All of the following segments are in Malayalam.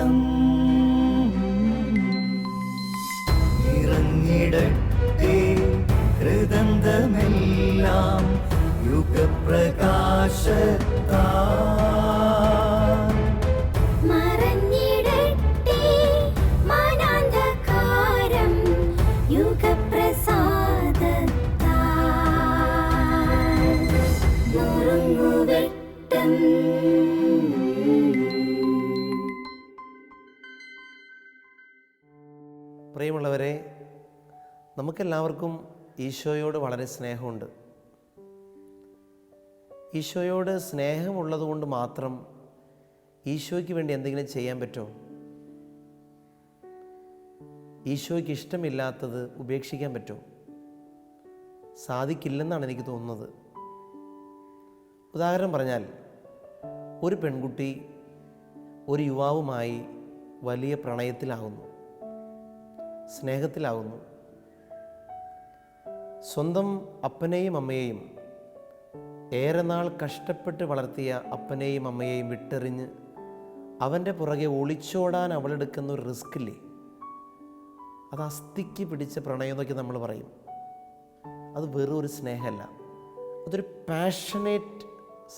നുറുങ്ങുവെട്ടം ഇറങ്ങിടട്ടെ ഹൃദന്തമെല്ലാം യുഗപ്രകാശത്താ പ്രിയമുള്ളവരെ നമുക്കെല്ലാവർക്കും ഈശോയോട് വളരെ സ്നേഹമുണ്ട്. ഈശോയോട് സ്നേഹമുള്ളതുകൊണ്ട് മാത്രം ഈശോയ്ക്ക് വേണ്ടി എന്തെങ്കിലും ചെയ്യാൻ പറ്റുമോ ഈശോയ്ക്ക് ഇഷ്ടമില്ലാത്തത് ഉപേക്ഷിക്കാൻ പറ്റുമോ സാധിക്കില്ലെന്നാണ് എനിക്ക് തോന്നുന്നത്. ഉദാഹരണം പറഞ്ഞാൽ ഒരു പെൺകുട്ടി ഒരു യുവാവുമായി വലിയ പ്രണയത്തിലാകുന്നു. സ്നേഹത്തിലാകുന്നു. സ്വന്തം അപ്പനെയും അമ്മയെയും ഏറെ നാൾ കഷ്ടപ്പെട്ട് വളർത്തിയ അപ്പനെയും അമ്മയെയും വിട്ടെറിഞ്ഞ് അവന്റെ പുറകെ ഒളിച്ചോടാൻ അവളെടുക്കുന്ന ഒരു റിസ്ക് ഇല്ലേ അത് അസ്ഥിക്ക് പിടിച്ച പ്രണയം എന്നൊക്കെ നമ്മൾ പറയും. അത് വെറും ഒരു സ്നേഹമല്ല. അതൊരു പാഷനേറ്റ്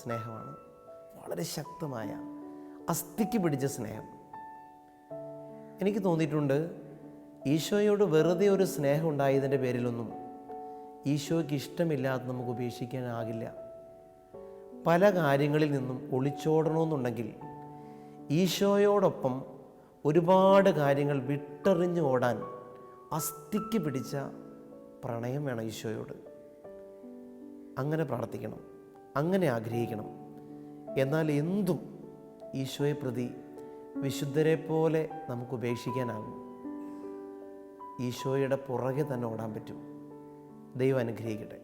സ്നേഹമാണ്. വളരെ ശക്തമായ അസ്ഥിക്ക് പിടിച്ച സ്നേഹം. എനിക്ക് തോന്നിയിട്ടുണ്ട് ഈശോയോട് വെറുതെ ഒരു സ്നേഹം ഉണ്ടായതിന്റെ പേരിലൊന്നും ഈശോയ്ക്ക് ഇഷ്ടമില്ലാതെ നമുക്ക് ഉപേക്ഷിക്കാനാകില്ല. പല കാര്യങ്ങളിൽ നിന്നും ഒളിച്ചോടണമെന്നുണ്ടെങ്കിൽ ഈശോയോടൊപ്പം ഒരുപാട് കാര്യങ്ങൾ വിട്ടെറിഞ്ഞ് ഓടാൻ അസ്ഥിക്ക് പിടിച്ച പ്രണയം വേണം ഈശോയോട്. അങ്ങനെ പ്രാർത്ഥിക്കണം അങ്ങനെ ആഗ്രഹിക്കണം. എന്നാൽ എന്തും ഈശോയെ പ്രതി വിശുദ്ധരെ പോലെ നമുക്ക് ഉപേക്ഷിക്കാനാകും. ഈശോയുടെ പുറകെ തന്നെ ഓടാൻ പറ്റും. ദൈവം അനുഗ്രഹിക്കട്ടെ.